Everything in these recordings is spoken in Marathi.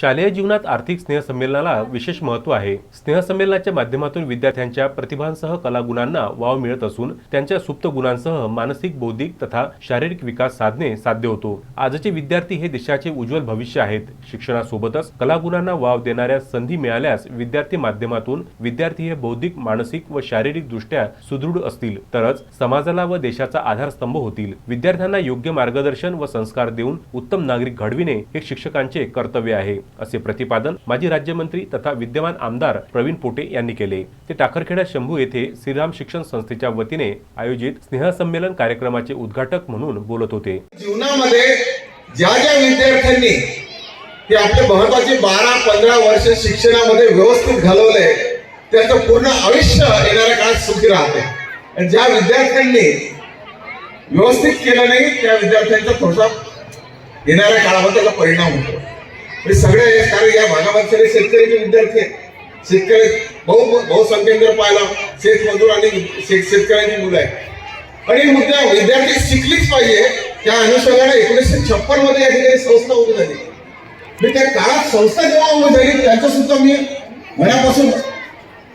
शालेय जीवनात आर्थिक स्नेहसंमेलनाला विशेष महत्त्व आहे. स्नेहसंमेलनाच्या माध्यमातून विद्यार्थ्यांच्या प्रतिभांसह कलागुणांना वाव मिळत असून त्यांच्या सुप्त गुणांसह मानसिक बौद्धिक तथा शारीरिक विकास साधणे साध्य होतो. आजचे विद्यार्थी हे देशाचे उज्ज्वल भविष्य आहेत. शिक्षणासोबतच कलागुणांना वाव देणाऱ्या संधी मिळाल्यास विद्यार्थी माध्यमातून विद्यार्थी हे बौद्धिक मानसिक व शारीरिक दृष्ट्या सुदृढ असतील. तरच समाजाला व देशाचा आधारस्तंभ होतील. विद्यार्थ्यांना योग्य मार्गदर्शन व संस्कार देऊन उत्तम नागरिक घडविणे हे शिक्षकांचे कर्तव्य आहे. असे प्रतिपादन माजी राज्यमंत्री तथा विद्यमान आमदार प्रवीण पोटे यांनी केले. ते टाकरखेडा शंभू येथे श्रीराम शिक्षण संस्थेच्या वतीने आयोजित स्नेहसंमेलन कार्यक्रमाचे उद्घाटक म्हणून बोलत होते. जीवनामध्ये ज्या ज्या विद्यार्थ्यांनी ते आपले महत्त्वाचे बारा पंधरा वर्ष शिक्षणामध्ये व्यवस्थित घालवले त्याचं पूर्ण आयुष्य येणाऱ्या काळात सुखी राहते. ज्या विद्यार्थ्यांनी व्यवस्थित केलं नाही त्या विद्यार्थ्यांचा थोडासा येणाऱ्या काळामध्ये त्याचा परिणाम होतो. हे सगळे कारण या भागामध्ये सगळे शेतकऱ्याचे विद्यार्थी आहेत शेतकरी बहु बहुसंख्येने पाहिला शेतमजूर आणि शेत शेतकऱ्यांची मुलं आहेत. आणि मुद्दा विद्यार्थी शिकलीच पाहिजे त्या अनुषंगाने एकोणीसशे छप्पनमध्ये या ठिकाणी संस्था उभी झाली. मी त्या काळात संस्था जेव्हा उभी झाली त्याचं सुद्धा मी मनापासून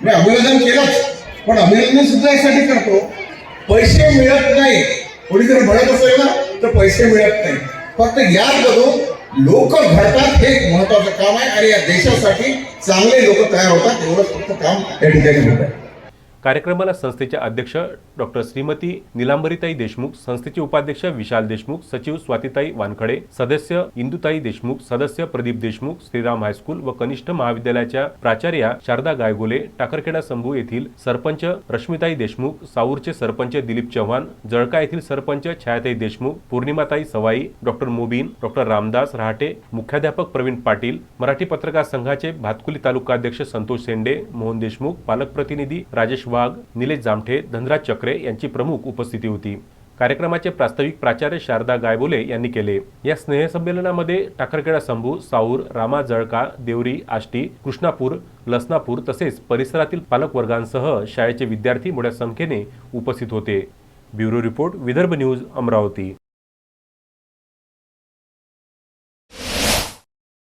मी अभिनंदन केलंच. पण अभिनंदन सुद्धा यासाठी करतो. पैसे मिळत नाही. कोणी जर म्हणत असेल ना तर पैसे मिळत नाही. फक्त याच बघून लोक घडतात हे एक महत्वाचं काम आहे. आणि या देशासाठी चांगले लोक तयार होतात. एवढंच फक्त काम या ठिकाणी होत आहे. कार्यक्रमाला संस्थेचे अध्यक्ष डॉक्टर श्रीमती निलांबरीताई देशमुख संस्थेचे उपाध्यक्ष विशाल देशमुख सचिव स्वातीताई वानखडे सदस्य इंदुताई देशमुख सदस्य प्रदीप देशमुख श्रीराम हायस्कूल व कनिष्ठ महाविद्यालयाच्या प्राचार्या शारदा गायगोले टाकरखेडा संभू येथील सरपंच रश्मिताई देशमुख साऊरचे सरपंच दिलीप चव्हाण जळका येथील सरपंच छायाताई देशमुख पौर्णिमाताई सवाई डॉक्टर मोबीन डॉक्टर रामदास रहाटे मुख्याध्यापक प्रवीण पाटील मराठी पत्रकार संघाचे भातकुली तालुकाध्यक्ष संतोष शेंडे मोहन देशमुख पालक प्रतिनिधी राजेश वाघ निलेश जामठे धनराज चक्रे यांची प्रमुख उपस्थिती होती. कार्यक्रमाचे प्रास्ताविक प्राचार्य शारदा गायबोले यांनी केले. या स्नेहसंमेलनामध्ये टाकरखेडा संभू साऊर रामा जळका देवरी आष्टी कृष्णापूर लसनापूर तसेच परिसरातील पालकवर्गांसह शाळेचे विद्यार्थी मोठ्या संख्येने उपस्थित होते. Bureau report Vidarbha news Amravati.